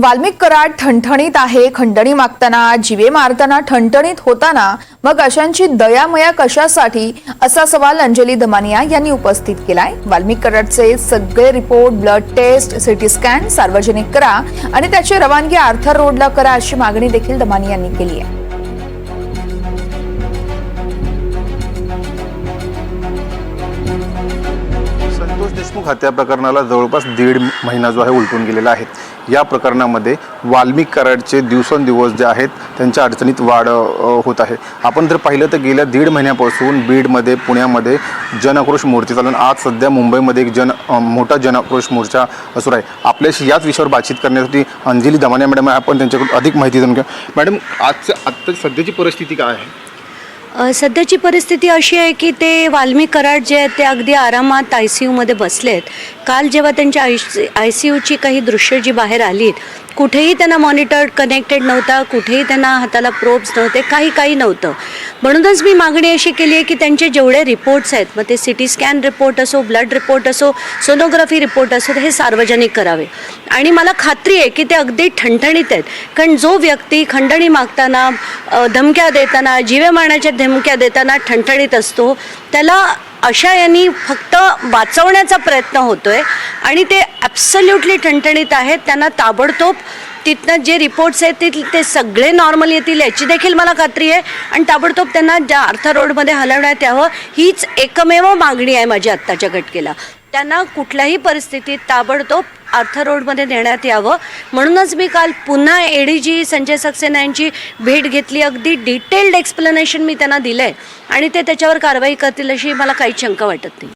वाल्मिक कराड ठणठणीत आहे. खंडणी मागताना जीवे मारताना ठणठणीत होताना मग अशांची दयामया कशासाठी? असा सवाल अंजली दमानिया यांनी उपस्थित केलाय. वाल्मिक कराडचे सगळे report blood test CT scan सार्वजनिक करा आणि त्याची रवानगी आर्थर रोडला करा अशी मागणी देखील दमानिया यांनी केली आहे. संतोष देशमुख हत्या प्रकरणाला जवळपास दीड महिना जो आहे उलटून गेलेला आहे. या प्रकरणामध्ये वाल्मिक कराडचे दिवसेंदिवस जे आहेत त्यांच्या अडचणीत वाढ होत आहे. आपण जर पाहिलं तर गेल्या दीड महिन्यापासून बीडमध्ये पुण्यामध्ये जनाक्रोश मोर्चे चालून आज सध्या मुंबईमध्ये एक जन मोठा जनाक्रोश मोर्चा सुरू आहे. आपल्याशी याच विषयावर बातचीत करण्यासाठी अंजली दमाने मॅडम आपण त्यांच्याकडून अधिक माहिती जाणून घ्या मॅडम आजचं आत्ता सध्याची परिस्थिती काय आहे? सध्याची परिस्थिती अशी आहे की ते वाल्मिक कराड जे आहेत ते अगदी आरामात आय सी यूमध्ये बसले आहेत काल जेव्हा त्यांच्या आय आय सी यूची काही दृश्य जी बाहेर आली कुठेही त्यांना मॉनिटर कनेक्टेड नव्हता कुठेही त्यांना हाताला प्रोब्स नव्हते काही काही नव्हतं. म्हणूनच मी मागणी अशी केली आहे की त्यांचे जेवढे रिपोर्ट्स आहेत मग ते सी टी स्कॅन रिपोर्ट असो ब्लड रिपोर्ट असो सोनोग्राफी रिपोर्ट असो हे सार्वजनिक करावे. आणि मला खात्री आहे की ते अगदी ठणठणीत आहेत. कारण जो व्यक्ती खंडणी मागताना धमक्या देताना जीवे मारण्याच्या धमक्या देताना ठणठणीत असतो त्याला अशा यांनी फक्त वाचवण्याचा प्रयत्न होतोय आणि ते ॲब्सल्युटली ठणठणीत आहेत. त्यांना ताबडतोब तिथनं जे रिपोर्ट्स आहेत ते ते सगळे नॉर्मल येतील याची देखील मला खात्री आहे. आणि ताबडतोब त्यांना ज्या अर्थ रोडमध्ये हलवण्यात यावं हीच एकमेव मागणी आहे माझी आत्ताच्या घटकेला. त्यांना कुठल्याही परिस्थितीत ताबडतोब आर्थर रोडमध्ये नेण्यात यावं. म्हणूनच मी काल पुन्हा A D G Sanjay Saxena यांची भेट घेतली. अगदी डिटेल्ड एक्सप्लेनेशन मी त्यांना दिलं आहे आणि ते त्याच्यावर कारवाई करतील अशी मला काहीच शंका वाटत नाही.